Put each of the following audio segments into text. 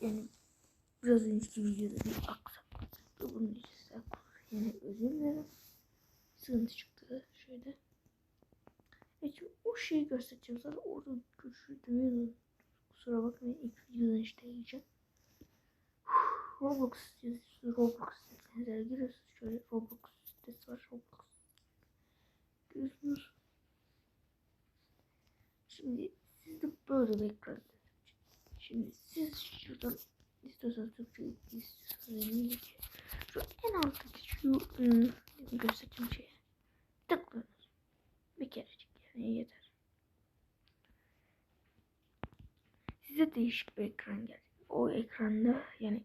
Yani biraz önceki videoda bir aksaklık çıktı. Bunun için yani özür dilerim. Sıkıntı çıktı şöyle. Şimdi o şeyi göstereceğim zaten orada düşürdüm. Kusura bakmayın ilk videodan işte yiyeceğim. Roblox sitesi, Roblox sitesine giriyorsunuz. Şöyle Roblox sitesi var. Roblox. Görüyorsunuz. Şimdi sizde böyle bir ekran. Şimdi siz şuradan istiyorsanız Türkçe istiyorsanız. Şu en alttaki şu ım, göstereceğim şeye tıklıyorsunuz. Bir kerecik yani yeter. Size değişik bir ekran gelecek. O ekranda yani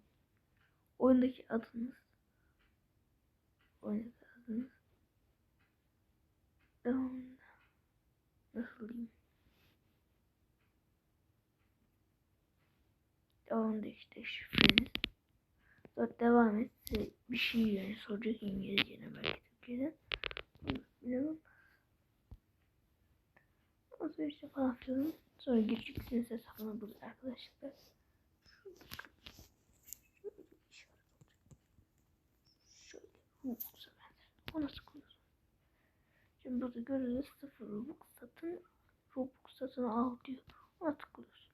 oyundaki adınız oyundaki adınız ım, nasıl diyeyim Devamında işte şifreniz. Sonra devam et. Bir şey yani soracak İngilizce'ne belki Türkçe'den. Bunu Bilemem. Ondan sonra işte falan filan. Sonra gireceksiniz hesabına burada arkadaşlar. Şöyle olacak. Şöyle Robux'a benzer. Ona tıklıyorsun. Şimdi burada görüyoruz sıfır Robux satın Robux satın al diyor. Ona tıklıyorsun.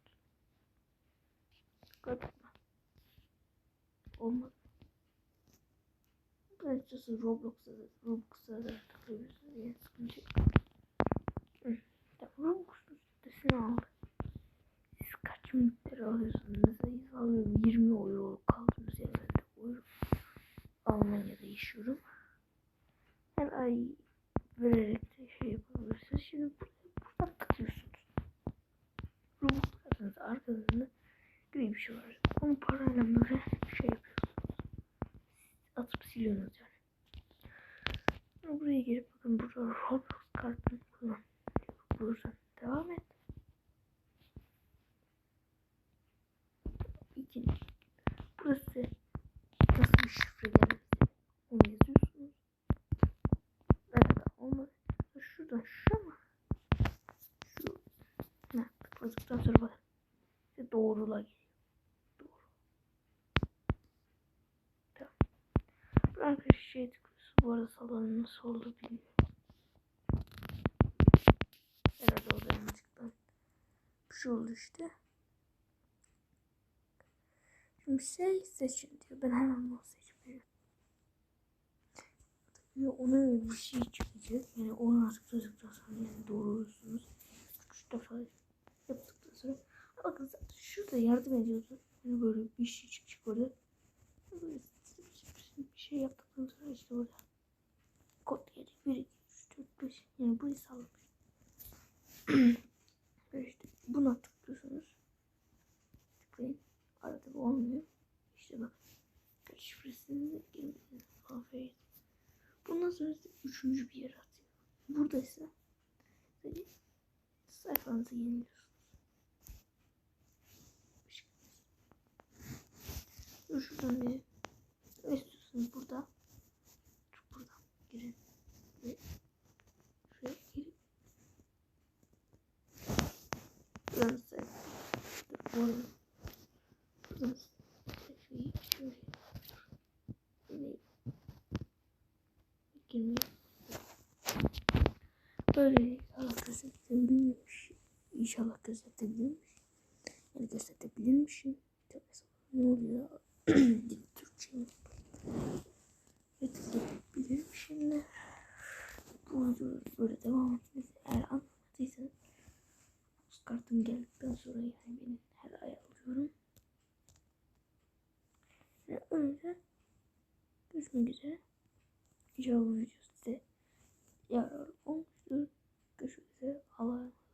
Mı? Olmadı. Bu açıkçası Roblox'a da Roblox'a da tıklıyorsunuz diye sıkıntı yok. Roblox'un sitesini al. Siz kaç miktar alıyorsunuz? Siz alıyorum 20 euro kaldığımız yerlerde euro. Almanya'da yaşıyorum. Her ay vererek de şey yapabilirsiniz. Şimdi burada, buradan tıklıyorsunuz. Roblox'ın arkasında gibi bir şey var. Onu parayla böyle şey yapıyorsunuz. Atıp siliyorsunuz yani. Buraya gelip bakın burada Roblox kartını kullan. Buradan devam et. İkinci. Burası nasıl bir şifre geldi onu yazıyorsunuz. De olmadı. Şuradan şu mu? Şu. Ne? Tıkladıktan sonra bakın. Doğrula şey tıklıyorsun. Bu arada salonun nasıl oldu bilmiyorum. Herhalde o da yanlışlıkla. Bir şey oldu işte. Şimdi şey seçin diyor. Ben hemen bunu seçmiyorum. Ve ona öyle bir şey çıkacak. Yani onu artık çocuktan sonra yani doğruluyorsunuz. Üç defa yaptıktan sonra. Bakın şurada yardım ediyordu. Yani böyle bir şey çıkacak orada. Böyle bir şey yaptıktan sonra işte orada. Kod gelecek. 1, 2, 3, 4, 5. Yani burayı sağlamış. Böyle işte buna tıklıyorsunuz. Tıklayın. Arada bu olmuyor. İşte bak. Kaç şifresini girmediniz. Aferin. Bundan sonra size üçüncü bir yer atıyor. Burada ise sayfanızı yeniliyorsunuz. Dur şuradan bir ne istiyorsunuz burada? Dur buradan girin. Ve şuraya girin. Buradan sayfa. Dur bu arada. Buradan sayfayı şöyle. Böyle girmeyi. Böyle Allah gösterebilirmiş. İnşallah gösterebilirmiş. Yani gösterebilirmişim. Ne oluyor? Dil Türkçe mi? Gösterebilirim şimdi. Bu böyle devam etmesi eğer anlamadıysanız kartım geldikten sonra yani benim her ay alıyorum. Ve öyle görüşmek üzere. İnşallah bu video size yararlı olmuştur. Görüşmek